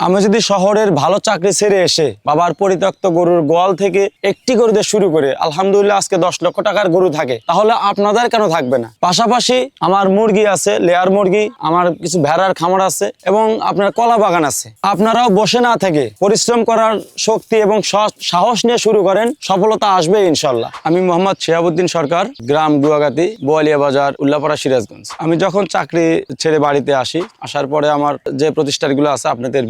আমি যদি শহরের ভালো চাকরি ছেড়ে এসে বাবার পরিত্যক্ত গরুর গোয়াল থেকে একটি গরু শুরু করে, আলহামদুলিল্লাহ আজকে দশ লক্ষ টাকার গরু থাকে, তাহলে আপনাদের কেন থাকবে না? পাশাপাশি আমার মুরগি আছে, লেয়ার মুরগি, আমার কিছু ভেড়ার খামার আছে এবং আপনার কলা বাগান আছে। আপনারাও বসে না থেকে পরিশ্রম করার শক্তি এবং সাহস নিয়ে শুরু করেন, সফলতা আসবে ইনশাল্লাহ। আমি মোহাম্মদ শিহাবুদ্দিন সরকার, গ্রাম গুয়াগাতি বোয়ালিয়া বাজার, উল্লাপাড়া সিরাজগঞ্জ। আমি যখন চাকরি ছেড়ে বাড়িতে আসি, আসার পরে আমার যে প্রতিষ্ঠানগুলো আছে, আপনাদের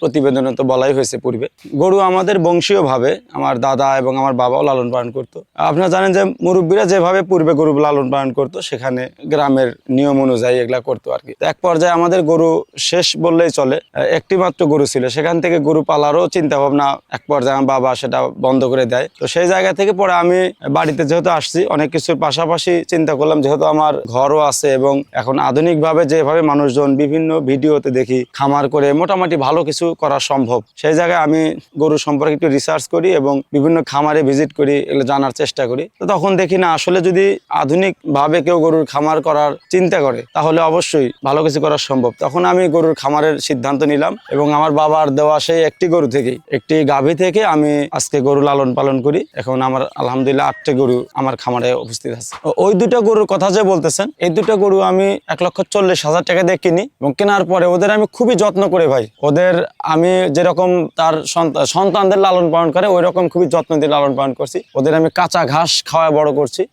প্রতিবেদনে তো বলাই হয়েছে পূর্বে। গরু আমাদের বংশীয়ভাবে আমার দাদা এবং আমার বাবাও লালন পালন করতো। আপনারা জানেন যে মুরব্বীরা যেভাবে পূর্বে গরু লালন পালন করতো, সেখানে গ্রামের নিয়ম অনুযায়ী এগুলা করতো আর কি। এক পর্যায়ে আমাদের গরু শেষ বললেই চলে একটি মাত্র গরু ছিল। সেখান থেকে গরু পালারও চিন্তা ভাবনা এক পর্যায়ে আমার বাবা সেটা বন্ধ করে দেয়। তো সেই জায়গা থেকে পরে আমি বাড়িতে যেহেতু আসছি, অনেক কিছুর পাশাপাশি চিন্তা করলাম, যেহেতু আমার ঘরও আছে এবং এখন আধুনিকভাবে যেভাবে মানুষজন বিভিন্ন ভিডিওতে দেখি, খামার করে মোটামুটি ভালো কিছু করা সম্ভব। সেই জায়গায় আমি গরু সম্পর্কে একটু রিসার্চ করি এবং বিভিন্ন খামারে ভিজিট করি, এগুলো জানার চেষ্টা করি। তো তখন দেখি না, আসলে যদি আধুনিকভাবে কেউ গরুর খামার করার চিন্তা করে, তাহলে অবশ্যই ভালো কিছু করা সম্ভব। তখন আমি গরুর খামারের সিদ্ধান্ত নিলাম এবং আমার বাবার দেওয়া সেই একটি গরু থেকে একটি গাভী থেকে আমি আজকে গরু লালন পালন করি। এখন আমার আলহামদুলিল্লাহ আটটি গরু আমার খামারে উপস্থিত আছে। ওই দুটো গরুর কথা যে বলতেছেন, এই দুটো গরু আমি এক লক্ষ চল্লিশ হাজার টাকা দিয়ে কিনি এবং কেনার পরে ওদের আমি খুবই যত্ন করে ভাই। ওদের আমি যেরকম তার সন্তা- সন্তানদের লালন পালন করে ওই রকম খুবই যত্ন দিয়ে লালন পালন করছি। ওদের আমি কাঁচা ঘাস খাওয়া বড় করছি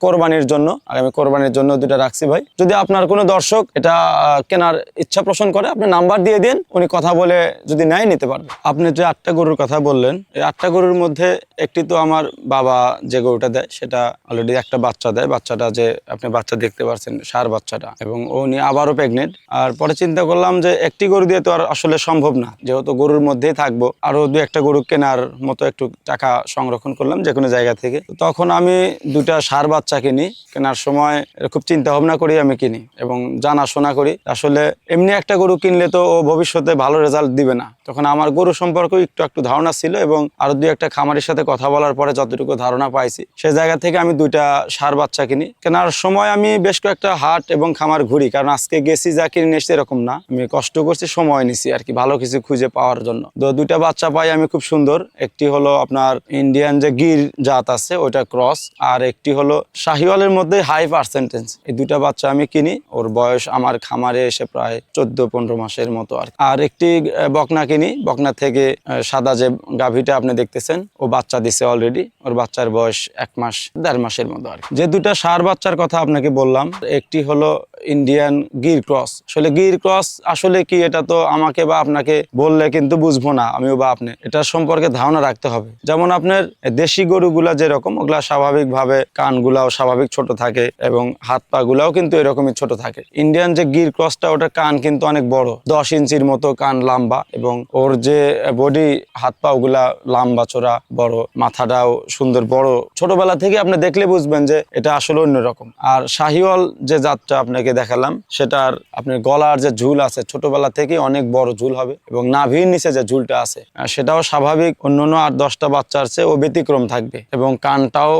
কোরবানির জন্য। আগামী কোরবানির জন্য দুটো রাখছি ভাই। যদি আপনার কোনো দর্শক এটা কেনার ইচ্ছা পোষণ করে, আপনি নাম্বার দিয়ে দিন, উনি কথা বলে যদি নেয় নিতে পারবে আপনি যে আটটা গরুর কথা বললেন, এই আটটা গরুর মধ্যে একটি তো আমার বাবা যে গরুটা দেয়, সেটা অলরেডি একটা বাচ্চা দেয়। বাচ্চাটা যে আপনি বাচ্চা দেখতে পাচ্ছেন সার বাচ্চাটা। এবং উনি আবারও প্রেগনেন্ট আর পরে চিন্তা করলাম যে একটি গরু দিয়ে তো আর আসলে সম্ভব না। যেহেতু গরুর মধ্যেই থাকব, আরও দু একটা গরু কেনার মতো একটু টাকা সংরক্ষণ করলাম যে কোনো জায়গা থেকে। তখন আমি দুটা সার বাচ্চা কিনি, কেনার সময় খুব চিন্তা ভাবনা করি আমি কিনি এবং জানাশোনা করি। আসলে এমনি একটা গরু কিনলে তো ও ভবিষ্যতে ভালো রেজাল্ট দিবে না। তখন আমার গরু সম্পর্কে একটু একটু ধারণা ছিল এবং আরও দুই একটা খামারের সাথে কথা বলার পরে যতটুকু ধারণা পাইছি, সে জায়গা থেকে আমি দুইটা সার বাচ্চা কিনি। কেনার সময় আমি বেশ কয়েকটা হাট এবং খামার ঘুরি, কারণ আজকে গেছি যা কিনে এসছি এরকম না। আমি কষ্ট করছি, সময় নিছি আর কি। ভালো কিছু খুঁজে পাওয়ার জন্য তো দুইটা বাচ্চা পাই আমি খুব সুন্দর একটি হলো আপনার ইন্ডিয়ান যে গির জাত আছে, ওইটা ক্রস আর একটি হলো শাহিওয়ালের মধ্যে হাই পার্সেন্টেজ এই দুইটা বাচ্চা আমি কিনি, ওর বয়স আমার খামারে এসে প্রায় চোদ্দ পনেরো মাসের মতো আর। আর একটি বকনা কিনি, বকনা থেকে সাদা যে গাভীটা আপনি দেখতেছেন, ও বাচ্চা দিছে অলরেডি ওর বাচ্চার বয়স এক মাস, দেড় মাসের মতো আর। যে দুটা সার বাচ্চার কথা আপনাকে বললাম, একটি হলো ইন্ডিয়ান গির ক্রস আসলে গির ক্রস আসলে কি, এটা তো আমাকে বা আপনাকে বললে কিন্তু বুঝব না, আমিও বা আপনি। এটা সম্পর্কে ধারণা রাখতে হবে। যেমন আপনার দেশি গরুগুলা যেরকম, ওগুলা স্বাভাবিকভাবে কানগুলাও স্বাভাবিক ছোট থাকে এবং হাত পা গুলাও কিন্তু এরকমই ছোট থাকে। ইন্ডিয়ান যে গির ক্রসটা ওটার কান কিন্তু অনেক বড়। দশ ইঞ্চির মতো কান লম্বা এবং ওর যে বডি হাত পা ওগুলা লম্বা চোরা বড়, মাথাটাও সুন্দর বড়। ছোটবেলা থেকে আপনি দেখলে বুঝবেন যে এটা আসলে অন্যরকম। আর শাহিওয়াল যে জাতটা আপনাকে দেখালাম সেটার আপনার গলার যে ঝুল আছে, ছোটবেলা থেকে অনেক বড় ঝুল হবে এবং নাভির নিচে যে ঝুলটা আছে সেটাও স্বাভাবিক। অন্যান্য আট, দশটা বাচ্চার চেয়ে ও ব্যতিক্রম থাকবে এবং কানটাও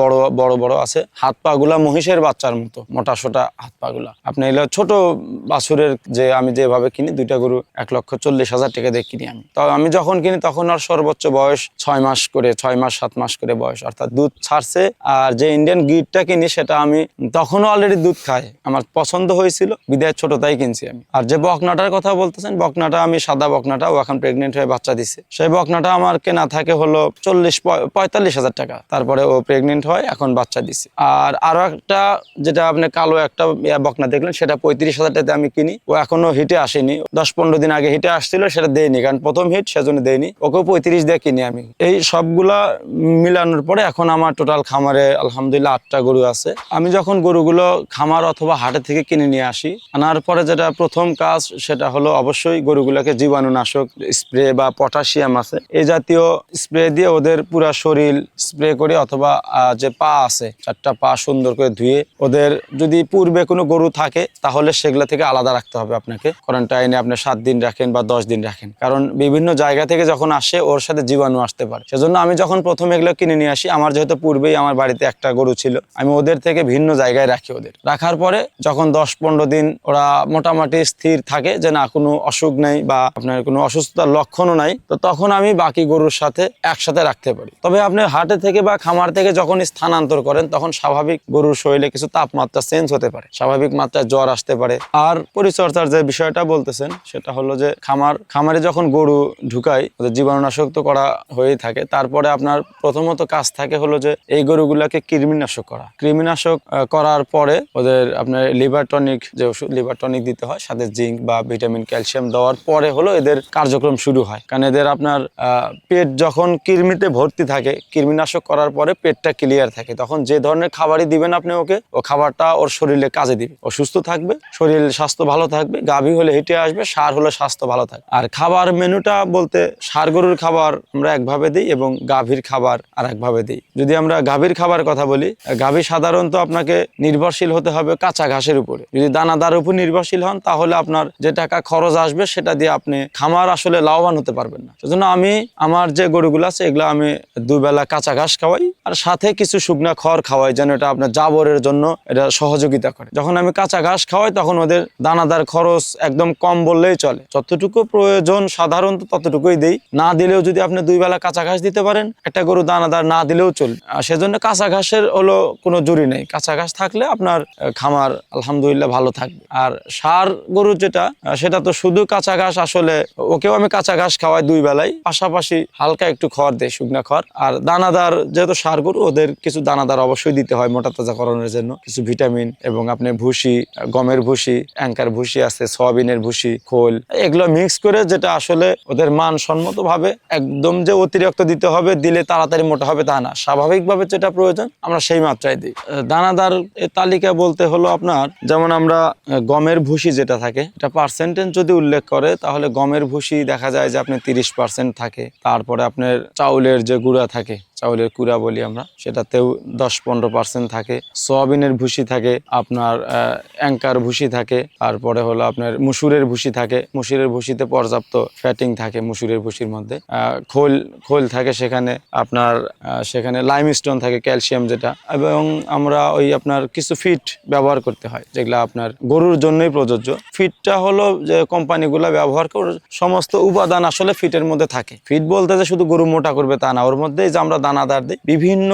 বড় বড় বড় আছে। হাত পা গুলা মহিষের বাচ্চার মতো, মোটা, সোটা হাত পা গুলা আপনি এলো ছোট বাছুরের যে আমি যেভাবে কিনি, দুইটা গরু এক লক্ষ চল্লিশ হাজার টাকা দিয়ে কিনি আমি। তো আমি যখন কিনি, তখন আর সর্বোচ্চ বয়স ছয় মাস করে, ছয় মাস, সাত মাস করে বয়স, অর্থাৎ দুধ ছাড়ছে। আর যে ইন্ডিয়ান গিটটা কিনি, সেটা আমি তখনও অলরেডি দুধ খাই। আমার পছন্দ হয়েছিল বিদায় ছোট তাই কিনছি আমি। আর যে বকনাটার কথা বলতেছেন, বকনাটা আমি সাদা বকনাটা, ও এখন প্রেগনেন্ট হয়ে বাচ্চা দিছে। সেই বকনাটা আমার কেনা থাকে হলো চল্লিশ পঁয়তাল্লিশ হাজার টাকা। তারপরে ও প্রেগনেন্ট হয়, এখন বাচ্চা দিছে। আর আরও একটা, যেটা আপনি কালো একটা বকনা দেখলেন, সেটা পঁয়ত্রিশ হাজার টাকাতে আমি কিনি। ও এখনও হিটে আসেনি। দশ পনেরো দিন আগে হিটে আসছিল, সেটা দেয়নি। কারণ প্রথম হিট, সেজন্য দেয়নি। ওকেও পঁয়ত্রিশ দিয়ে কিনি আমি। এই সবগুলা মিলানোর পরে এখন আমার টোটাল খামারে আলহামদুলিল্লাহ আটটা গরু আছে। আমি যখন গরুগুলো খামার অথবা হাটে থেকে কিনে নিয়ে আসি। আনার পরে যেটা প্রথম কাজ সেটা হলো অবশ্যই গরুগুলোকে জীবাণুনাশক স্প্রে বা পটাশিয়াম আছে। এই জাতীয় স্প্রে দিয়ে ওদের পুরা শরীর স্প্রে করে অথবা যে পা আছে, চারটা পা সুন্দর করে ধুয়ে ওদের যদি পূর্বে কোনো গরু থাকে তাহলে সেগুলো থেকে আলাদা রাখতে হবে আপনাকে। কোয়ারেন্টাইনে আপনি সাত দিন রাখেন বা দশ দিন রাখেন। কারণ বিভিন্ন জায়গা থেকে যখন আসে ওর সাথে জীবাণু আসতে পারে। সেজন্য আমি যখন প্রথম এগুলো কিনে নিয়ে আসি, আমার যেহেতু পূর্বেই আমার বাড়িতে একটা গরু ছিল, আমি ওদের থেকে ভিন্ন জায়গায় রাখি ওদের। রাখার পরে যখন যখন দশ পনেরো দিন ওরা মোটামুটি স্থির থাকে যে না, কোনো অসুখ নেই বা আপনার কোনো অসুস্থতার লক্ষণও নাই। তো তখন আমি বাকি গরুর সাথে একসাথে রাখতে পারি। তবে আপনি হাটে থেকে বা খামার থেকে যখন স্থানান্তর করেন, তখন স্বাভাবিক গরুর শরীরে কিছু তাপমাত্রা চেঞ্জ হতে পারে। স্বাভাবিক মাত্রায় জ্বর আসতে পারে। আর পরিচর্যার যে বিষয়টা বলতেছেন, সেটা হলো যে খামার, খামারে যখন গরু ঢুকাই জীবাণুনাশক তো করা হয়েই থাকে। তারপরে আপনার প্রথমত কাজ থাকে হলো যে এই গরুগুলাকে কৃমিনাশক করা। কৃমিনাশক করার পরে ওদের আপনার লিভার টনিক যে ওষুধ লিভার টনিক দিতে হয়, সাথে জিঙ্ক বা ভিটামিন, ক্যালসিয়াম দেওয়ার পরে হলো এদের কার্যক্রম শুরু হয়। কারণ এদের আপনার পেট যখন কৃমিতে ভর্তি থাকে, কৃমিনাশক করার পরে পেটটা ক্লিয়ার থাকে, তখন যে ধরনের খাবারই দিবেন আপনি ওকে, ও খাবারটা ওর শরীরে কাজে দিবে। ও সুস্থ থাকবে, শরীর স্বাস্থ্য ভালো থাকবে, গাভী হলে হেঁটে আসবে, সার হলে স্বাস্থ্য ভালো থাকবে। আর খাবার মেনুটা বলতে সার গরুর খাবার আমরা একভাবে দিই এবং গাভীর খাবার আর একভাবে দিই। যদি আমরা গাভীর খাবার কথা বলি, গাভী সাধারণত আপনাকে নির্ভরশীল হতে হবে কাঁচা ঘাসের উপরে। যদি দানাদার উপর নির্ভরশীল হন, তাহলে আপনার যে টাকা খরচ আসবে, সেটা দিয়ে আপনি খামার আসলে লাভবান হতে পারবেন না। সেজন্য আমি, আমার যে গরুগুলো আছে, এগুলো আমি দুবেলা কাঁচা ঘাস খাওয়াই, আর সাথে কিছু শুকনা খড় খাওয়াই, যেন এটা আপনার জাবরের জন্য এটা সহযোগিতা করে। যখন আমি কাঁচা ঘাস খাওয়াই, তখন ওদের দানাদার খরচ একদম কম বললেই চলে। যতটুকু প্রয়োজন সাধারণত ততটুকুই দেই। না দিলেও যদি আপনি দুই বেলা কাঁচা ঘাস দিতে পারেন, একটা গরু দানাদার না দিলেও চলবে। আর সেজন্য কাঁচা ঘাসের হলো কোনো জুরি নেই। কাঁচা ঘাস থাকলে আপনার খামার আলহামদুলিল্লাহ ভালো থাকবে আর সার গরু যেটা সেটা তো শুধু কাঁচা ঘাস আসলে, ওকেও আমি কাঁচা ঘাস খাওয়াই দুই বেলায় পাশাপাশি হালকা একটু খড় দেয় শুকনা খড়। আর দানাদার, যেহেতু সার গরু, ওদের কিছু দানাদার অবশ্যই দিতে হয় মোটা তাজাকরণের জন্য। কিছু ভিটামিন এবং আপনি ভুসি, গমের ভুসি অ্যাঙ্কার ভুসি আছে, সয়াবিনের ভুসি, খোল, এগুলো মিক্স করে যেটা আসলে ওদের মানসম্মত ভাবে একদম যে অতিরিক্ত দিতে হবে, দিলে তাড়াতাড়ি মোটা হবে তা না। স্বাভাবিকভাবে যেটা প্রয়োজন, আমরা সেই মাত্রায় দিই। দানাদার এর তালিকা বলতে হলো আপনার যেমন আমরা গমের ভুসি যেটা থাকে, এটা পার্সেন্টেজ যদি উল্লেখ করে, তাহলে গমের ভুসি দেখা যায় যে আপনি তিরিশ পার্সেন্ট থাকে। তারপরে আপনার চাউলের যে গুঁড়া থাকে চাউলের কুড়া বলি আমরা, সেটাতেও দশ পনেরো পার্সেন্ট থাকে। সোয়াবিনের ভুসি থাকে, আপনার অ্যাঙ্কার ভুসি থাকে, তারপরে হলো আপনার মুসুরের ভুসি থাকে। মুসুরের ভুসিতে পর্যাপ্ত ফ্যাটিং থাকে মুসুরের ভুসির মধ্যে। খোল খোল থাকে সেখানে, আপনার সেখানে লাইমস্টোন থাকে ক্যালসিয়াম যেটা। এবং আমরা ওই আপনার কিছু ফিট ব্যবহার করতে হয়, যেগুলা আপনার গরুর জন্যই প্রযোজ্য। ফিটটা হলো যে কোম্পানিগুলো ব্যবহার করে সমস্ত উপাদান আসলে ফিটের মধ্যে থাকে। ফিট বলতে যে শুধু গরু মোটা করবে তা না, ওর মধ্যেই যে আমরা দানাদার দিই বিভিন্ন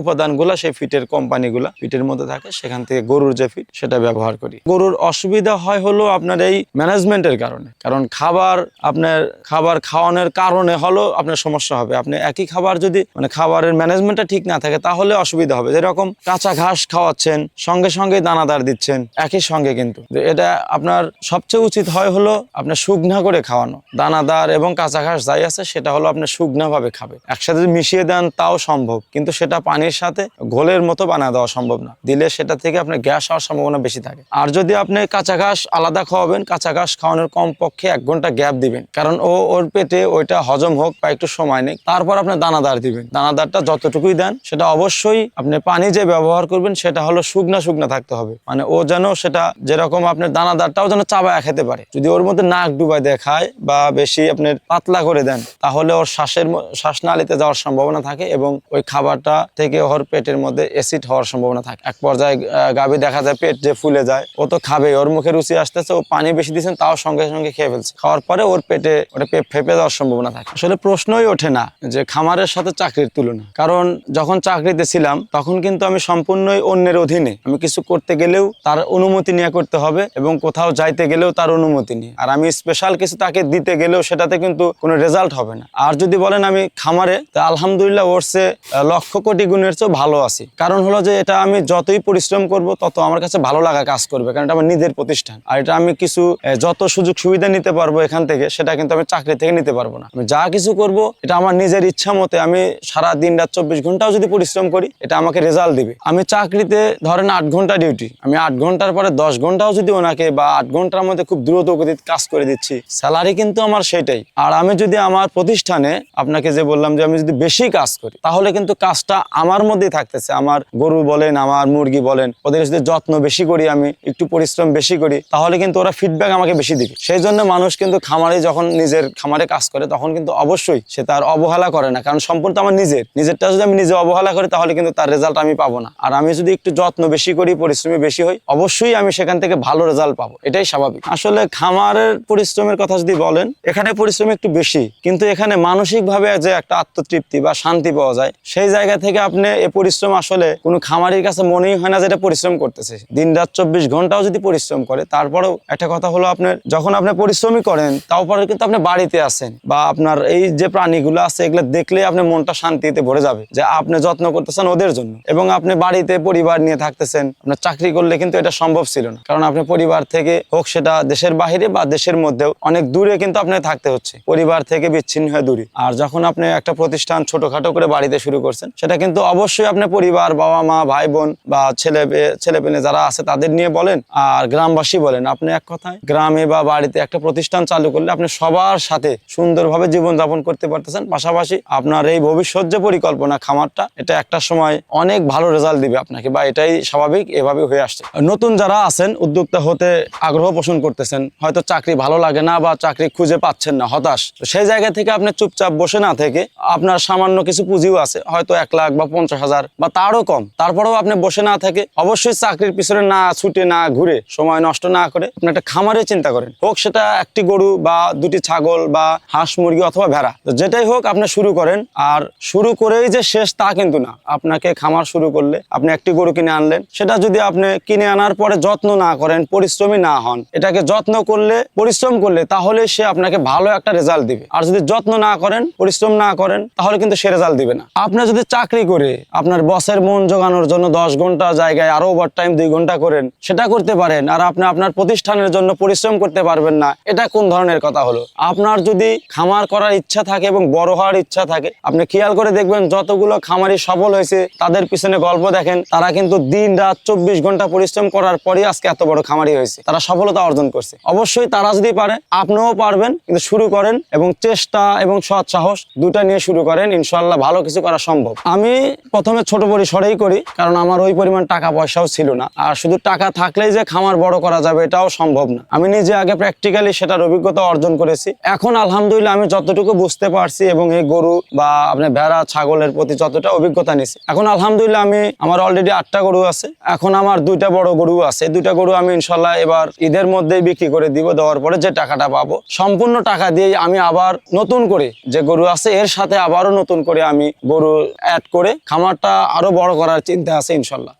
উপাদানগুলো সেই ফিটের কোম্পানিগুলো, ফিটের মধ্যে থাকে, সেখান থেকে গরুর যে ফিট, সেটা ব্যবহার করি। গরুর অসুবিধা হয় হলো আপনার এই ম্যানেজমেন্টের কারণে। কারণ খাবার আপনার, খাবার খাওয়ানোর কারণে হলো আপনার সমস্যা হবে। আপনি একই খাবার যদি মানে খাবারের ম্যানেজমেন্টটা ঠিক না থাকে, তাহলে অসুবিধা হবে। যেরকম কাঁচা ঘাস খাওয়াচ্ছেন, সঙ্গে সঙ্গে দানাদার দিচ্ছেন, একই সঙ্গে কিন্তু। এটা আপনার সবচেয়ে উচিত হয় হলো আপনার শুকনা করে খাওয়ানো। দানাদার এবং কাঁচা ঘাস যাই আছে, সেটা হলো আপনার শুকনা ভাবে খাবে একসাথে মিশিয়ে দেন তাও সম্ভব। কিন্তু সেটা পানির সাথে ঘোলের মতো বানা দেওয়া সম্ভব না। দিলে সেটা থেকে আপনার গ্যাস হওয়ার সম্ভাবনা বেশি থাকে। আর যদি আপনি কাঁচা ঘাস আলাদা খাওয়াবেন, কাঁচা ঘাস খাওয়ানোর কম পক্ষে এক ঘণ্টা গ্যাপ দিবেন। কারণ ও, ওর পেটে ওইটা হজম হোক বা একটু সময় নেই, তারপর আপনি দানাদার দিবেন। দানাদারটা যতটুকুই দেন, সেটা অবশ্যই আপনি পানি যে ব্যবহার করবেন, সেটা হলো শুকনা শুকনা থাকতে হবে। মানে ও যেন সেটা যেরকম আপনার দানাদারটাও যেন চাবায় খেতে পারে। যদি ওর মধ্যে নাক ডুবাই দেখায় বা বেশি আপনার পাতলা করে দেন, তাহলে ওর শ্বাসের শ্বাসনালীতে যাওয়ার সম্ভাবনা থাকে। এবং ওই খাবারটা থেকে ওর পেটের মধ্যে অ্যাসিড হওয়ার সম্ভাবনা থাকে। এক পর্যায়ে গাভী দেখা যায় পেট যে ফুলে যায়, ও তো খাবে ওর মুখে রুচি আসতেছে, ও পানি বেশি দিয়েছেন তাও সঙ্গে সঙ্গে খেয়ে ফেলছে। খাওয়ার পরে ওর পেটে ওটা পে- ফেপে যাওয়ার সম্ভাবনা থাকে। আসলে প্রশ্নই ওঠে না যে খামারের সাথে চাকরির তুলনা। কারণ যখন চাকরিতে ছিলাম, তখন কিন্তু আমি সম্পূর্ণই অন্যের অধীনে। আমি কিছু করতে গেলেও তার অনুমতি নিয়ে করতে হবে এবং কোথাও যাইতে গেলেও তার অনুমতি নিয়ে আর আমি স্পেশাল কিছু তাকে দিতে গেলেও সেটাতে কিন্তু কোনো রেজাল্ট হবে না। আর যদি বলেন আমি খামারে, তা আলহামদুলিল্লাহ চেয়ে, লক্ষ কোটি গুণের চেয়েও ভালো আছি। কারণ হলো যে এটা আমি যতই পরিশ্রম করব তত আমার কাছে ভালো লাগা কাজ করবে কারণ এটা আমার নিজের প্রতিষ্ঠান। আর এটা আমি কিছু যত সুযোগ সুবিধা নিতে পারব এখান থেকে সেটা কিন্তু আমি চাকরি থেকে নিতে পারব না। আমি যা কিছু করব এটা আমার নিজের ইচ্ছা মতে আমি সারা দিন রাত চব্বিশ ঘন্টাও যদি পরিশ্রম করি এটা আমাকে রেজাল্ট দিবে। আমি চাকরিতে ধরেন আট ঘণ্টা ডিউটি আমি আট ঘণ্টার পরে দশ ঘন্টাও যদি ওনাকে বা আট ঘণ্টার মধ্যে খুব দ্রুত গতিতে কাজ করে দিচ্ছি স্যালারি কিন্তু আমার সেটাই। আর আমি যদি আমার প্রতিষ্ঠানে আপনাকে যে বললাম যে আমি যদি বেশি কাজ করি। তাহলে কিন্তু কাজটা আমার মধ্যেই থাকতেছে। আমার গরু বলেন, আমার মুরগি বলেন, ওদের যদি যত্ন বেশি করি আমি, একটু পরিশ্রম বেশি করি, তাহলে কিন্তু ওরা ফিডব্যাক আমাকে বেশি দিবে। সেই জন্য মানুষ কিন্তু খামারে যখন নিজের খামারে কাজ করে, তখন কিন্তু অবশ্যই সে তার অবহেলা করে না। কারণ সম্পূর্ণ আমার নিজের। নিজেরটা যদি আমি নিজে অবহেলা করি, তাহলে কিন্তু তার রেজাল্ট আমি পাবো না। আর আমি যদি একটু যত্ন বেশি করি, পরিশ্রমী বেশি হই, অবশ্যই আমি সেখান থেকে ভালো রেজাল্ট পাবো। এটাই স্বাভাবিক। আসলে খামারের পরিশ্রমের কথা যদি বলেন, এখানে পরিশ্রম একটু বেশি। কিন্তু এখানে মানসিকভাবে যে একটা আত্মতৃপ্তি বা শান্তি পাওয়া যায়। সেই জায়গা থেকে আপনি এই পরিশ্রম আসলে কোনো খামারির কাছে মনেই হয় না যে এটা পরিশ্রম করতেছে। দিন রাত চব্বিশ ঘন্টাও যদি পরিশ্রম করে, তারপরেও একটা কথা হলো আপনার, যখন আপনি পরিশ্রমই করেন তারপরে কিন্তু আপনি বাড়িতে আসেন বা আপনার এই যে প্রাণীগুলো আছে, এগুলো দেখলে আপনার মনটা শান্তিতে ভরে যাবে যে আপনি যত্ন করতেছেন ওদের জন্য। এবং আপনি বাড়িতে পরিবার নিয়ে থাকতেছেন, আপনার চাকরি করলে কিন্তু এটা সম্ভব ছিল না। কারণ আপনি পরিবার থেকে হোক সেটা দেশের বাহিরে বা দেশের মধ্যেও অনেক দূরে কিন্তু আপনাকে থাকতে হচ্ছে। পরিবার থেকে বিচ্ছিন্ন হয়ে দূরে। আর যখন আপনি একটা প্রতিষ্ঠান ছোটখাটো করে বাড়িতে শুরু করছেন। সেটা কিন্তু অবশ্যই আপনি পরিবার, বাবা মা, ভাই বোন বা ছেলে ছেলে পেলে যারা আছে তাদের নিয়ে বলেন। আর গ্রামবাসী বলেন, আপনি এক কথায় গ্রামে বা বাড়িতে একটা প্রতিষ্ঠান চালু করলে আপনি সবার সাথে সুন্দরভাবে জীবনযাপন করতে পারতেছেন। পাশাপাশি আপনার এই ভবিষ্যৎ যে পরিকল্পনা খামারটা, এটা একটা সময় অনেক ভালো রেজাল্ট দিবে আপনাকে বা এটাই স্বাভাবিক এভাবে হয়ে আসছে। নতুন যারা আছেন, উদ্যোক্তা হতে আগ্রহ পোষণ করতেছেন, হয়তো চাকরি ভালো লাগে না বা চাকরি খুঁজে পাচ্ছেন না, হতাশ। সেই জায়গা থেকে আপনি চুপচাপ বসে না থেকে আপনার সামান্য কিছু পুঁজিও আছে, হয়তো এক লাখ বা পঞ্চাশ হাজার বা তারও কম। তারপরেও আপনি বসে না থেকে অবশ্যই চাকরির পিছনে না ছুটে, না ঘুরে, সময় নষ্ট না করে আপনি একটা খামারে চিন্তা করেন। হোক সেটা একটি গরু বা দুটি ছাগল বা হাঁস মুরগি অথবা ভেড়া যেটাই হোক আপনি শুরু করেন। আর শুরু করেই যে শেষ তা কিন্তু না। আপনাকে খামার শুরু করলে আপনি একটি গরু কিনে আনলেন। সেটা যদি আপনি কিনে আনার পরে যত্ন না করেন, পরিশ্রমী না হন, এটাকে যত্ন করলে, পরিশ্রম করলে তাহলে সে আপনাকে ভালো একটা রেজাল্ট দিবে। আর যদি যত্ন না করেন, পরিশ্রম না করেন, তাহলে কিন্তু সে রেজাল্ট দিবে না। আপনি যদি চাকরি করে আপনার বসের মন জোগানোর জন্য দশ ঘণ্টা জায়গায় আরও ওভার টাইম দুই ঘণ্টা করেন, সেটা করতে পারেন আর আপনি আপনার প্রতিষ্ঠানের জন্য পরিশ্রম করতে পারবেন না, এটা কোন ধরনের কথা হলো? আপনার যদি খামার করার ইচ্ছা থাকে এবং বড় হওয়ার ইচ্ছা থাকে, আপনি খেয়াল করে দেখবেন যতগুলো খামারি সফল হয়েছে, তাদের পিছনে গল্প দেখেন, তারা কিন্তু দিন রাত চব্বিশ ঘণ্টা পরিশ্রম করার পরই আজকে এত বড় খামারি হয়েছে। তারা সফলতা অর্জন করছে। অবশ্যই তারা যদি পারে, আপনিও পারবেন, কিন্তু শুরু করেন এবং চেষ্টা এবং সৎ সাহস দুটা নিয়ে শুরু করেন ইনশাল্লাহ ভালো কিছু করা সম্ভব। আমি প্রথমে ছোট পরিসরেই করি, কারণ আমার ওই পরিমাণ টাকা পয়সাও ছিল না। আর শুধু টাকা থাকলেই যে খামার বড় করা যাবে, এটাও সম্ভব না। আমি নিজে আগে প্র্যাকটিক্যালি সেটার অভিজ্ঞতা অর্জন করেছি। এখন আলহামদুলিল্লাহ আমি যতটুকু বুঝতে পারছি এবং এই গরু বা আপনার ভেড়া, ছাগলের প্রতি যতটা অভিজ্ঞতা নিছি এখন আলহামদুলিল্লাহ আমি, আমার অলরেডি আটটা গরু আছে। এখন আমার দুইটা বড় গরু আছে। দুইটা গরু আমি ইনশাল্লাহ এবার ঈদের মধ্যেই বিক্রি করে দিব, দেওয়ার পরে যে টাকাটা পাবো। সম্পূর্ণ টাকা দিয়ে আমি আবার নতুন করে যে গরু আছে, এর সাথে আবারও নতুন করে আমি গরু অ্যাড করে খামারটা আরও বড় করার চিন্তা আছে ইনশাল্লাহ।